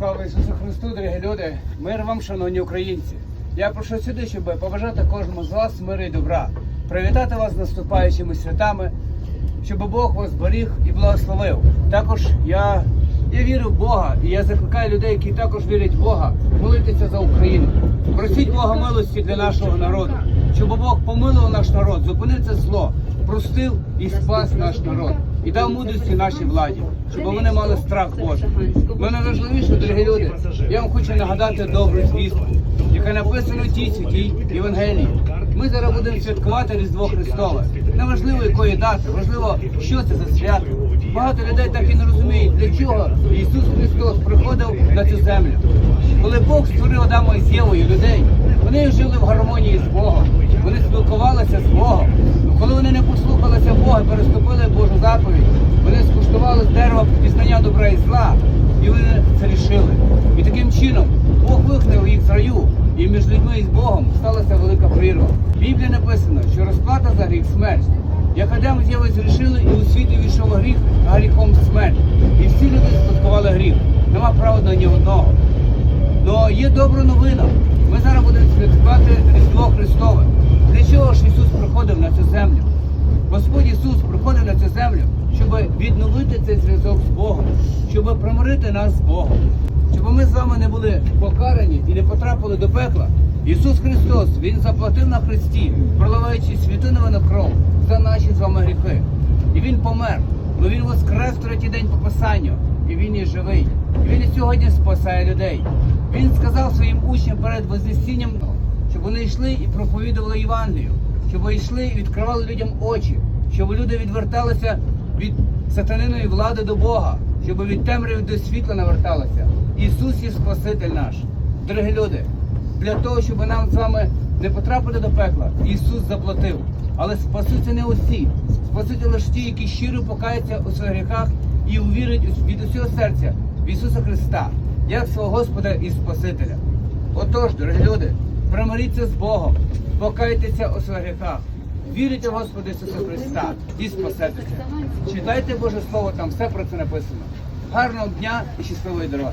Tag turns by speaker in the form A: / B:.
A: Слава Ісусу Христу, дорогі люди! Мир вам, шановні українці! Я прошу сюди, щоб побажати кожному з вас миру і добра, привітати вас з наступаючими святами, щоб Бог вас зберіг і благословив. Також я, я вірю в Бога і я закликаю людей, які також вірять в Бога, молитися за Україну. Просіть Бога милості для нашого народу, щоб Бог помилував наш народ, зупинив це зло, простив і спас наш народ. І дав мудрості нашій владі, щоб вони мали страх Божий. Ну найважливіше, дорогі люди, я вам хочу нагадати добру звістку, яка написана в тій святій Євангелії. Ми зараз будемо святкувати Різдво Христове. Неважливо якої дати, важливо, що це за свято. Багато людей так і не розуміють, для чого Ісус Христос приходив на цю землю. Коли Бог створив Адама і Євою людей, вони жили в гармонії з Богом, вони спілкувалися з Богом. Ну, Коли вони не послухалися переступили Божу заповідь, вони скуштували з дерева пізнання добра і зла, і вони це рішили. І таким чином Бог вихнув їх з раю, і між людьми і з Богом сталася велика прірва. В Біблії написано, що розплата за гріх смерть. Як Адам з зрішили, і у світі війшов гріх, а гріхом смерть. І всі люди спадкували гріх. Нема праведного ні одного. Но є добра новина. Ми зараз будемо святкувати Різдво Христове. Для чого ж Ісус приходив на цю землю? Господь Ісус приходив на цю землю, щоб відновити цей зв'язок з Богом, щоб примирити нас з Богом, щоб ми з вами не були покарані і не потрапили до пекла. Ісус Христос, Він заплатив на Христі, проливаючи святиновину кров за наші з вами гріхи. І Він помер. Ну Він воскрес третій день по Писанню, і Він є живий. І Він і сьогодні спасає людей. Він сказав своїм учням перед Вознесінням, щоб вони йшли і проповідували Євангелію, щоб йшли і відкривали людям очі, щоб люди відверталися від сатаниної влади до Бога, щоб від темряви до світла наверталися. Ісус є Спаситель наш. Дорогі люди, для того, щоб нам з вами не потрапити до пекла, Ісус заплатив. Але спасуться не усі. Спасуться лише ті, які щиро покаються у своїх гріхах і увірять від усього серця в Ісуса Христа, як свого Господа і Спасителя. Отож, дорогі люди, примиріться з Богом, покайтеся у своїх гріхах, вірите в Господа Ісуса Христа і спасетеся. Читайте Боже Слово, там все про це написано. Гарного дня і щасливої дороги.